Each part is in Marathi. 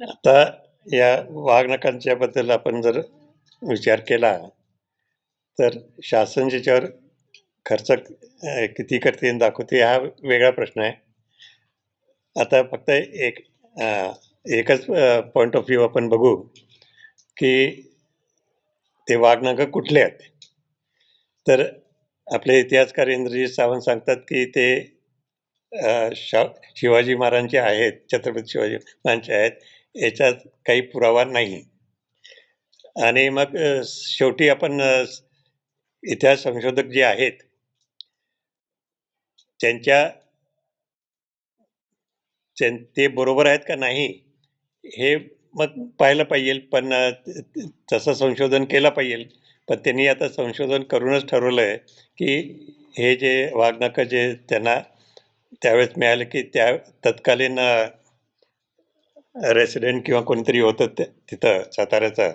आता या वाघनखांच्याबद्दल आपण जर विचार केला तर शासन ज्याच्यावर खर्च किती करते आणि दाखवते हा वेगळा प्रश्न आहे. आता फक्त एक एकच पॉईंट ऑफ व्ह्यू आपण बघू की ते वाघनखं कुठले आहेत. तर आपले इतिहासकार इंद्रजीत सावंत सांगतात की ते शा शिवाजी महाराजांचे आहेत छत्रपती शिवाजी महाराजांचे आहेत. याच्यात काही पुरावा नाही. आणि मग शेवटी आपण इतिहास संशोधक जे आहेत त्यांच्या त्यां- ते बरोबर आहेत का नाही हे मग पाहायला पाहिजे. पण तसं संशोधन केलं पाहिजे. पण त्यांनी आता संशोधन करूनच ठरवलं आहे की हे जे वागणकं जे त्यांना त्यावेळेस मिळाले की त्या तत्कालीन रेसिडेंट किंवा कोणीतरी होतं ते- तिथं साताऱ्याचं.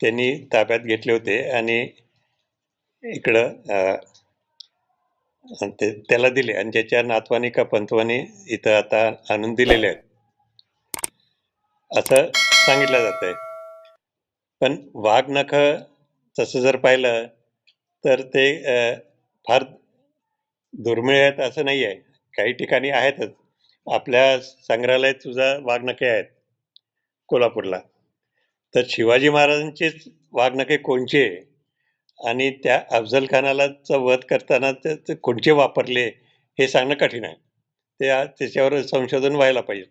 त्यांनी ताब्यात घेतले होते आणि इकडं ते त्याला दिले आणि ज्याच्या नातवानी का पंतवानी इथं आता आणून दिलेले आहेत. असं सांगितलं जात आहे पण वाघ नख तसं जर पाहिलं तर ते फार दुर्मिळ आहेत असं नाही आहे काही ठिकाणी आहेतच. आपल्या संग्रहालयात सुद्धा वाघनखे आहेत कोल्हापूरला. तर शिवाजी महाराजांचेच वाघनखे कोणचे आणि त्या अफजल खानालाचं वध करताना ते ते कोणचे वापरले हे सांगणं कठीण आहे. ते त्याच्यावर संशोधन व्हायला पाहिजे.